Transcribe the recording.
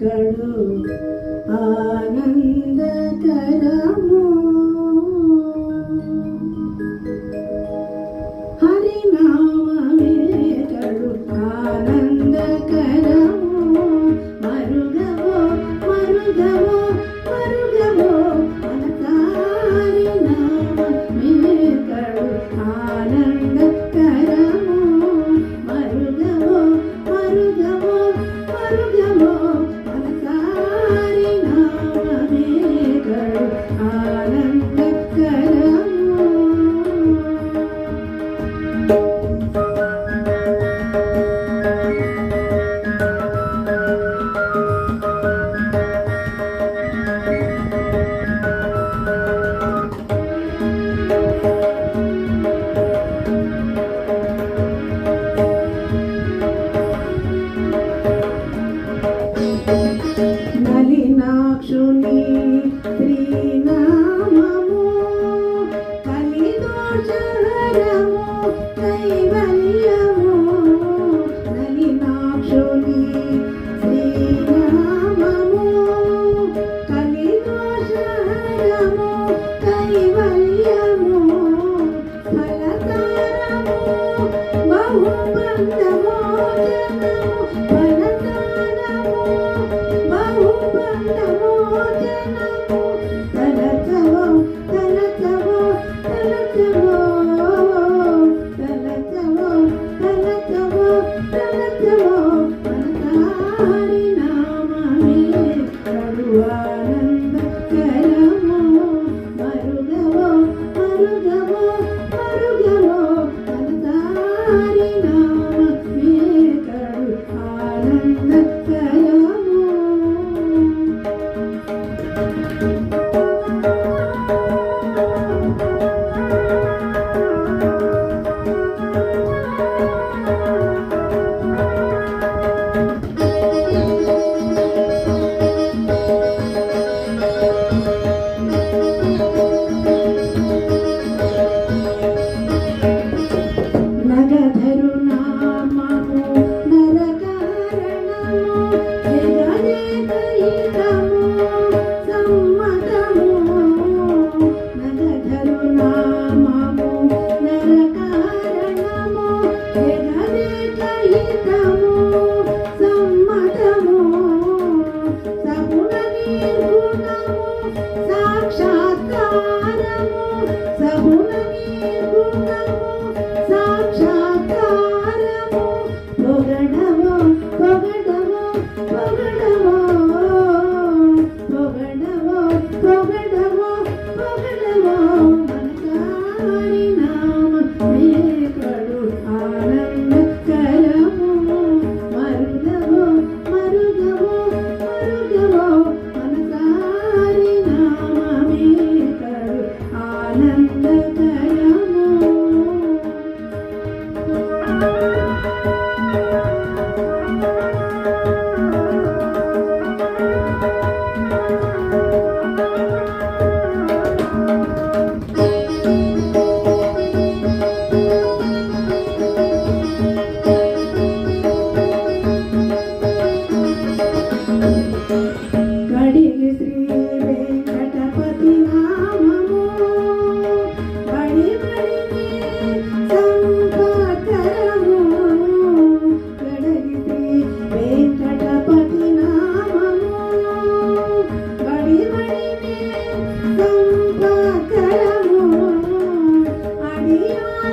ఎక్కడు ఆనందకరము. హరినామేతడు ఆనందకరము. మరుగవో మరుగవో మరుగవో మనసారి నామేతడు ఆనంద Amen. প্রভের ধর্ম প্রভের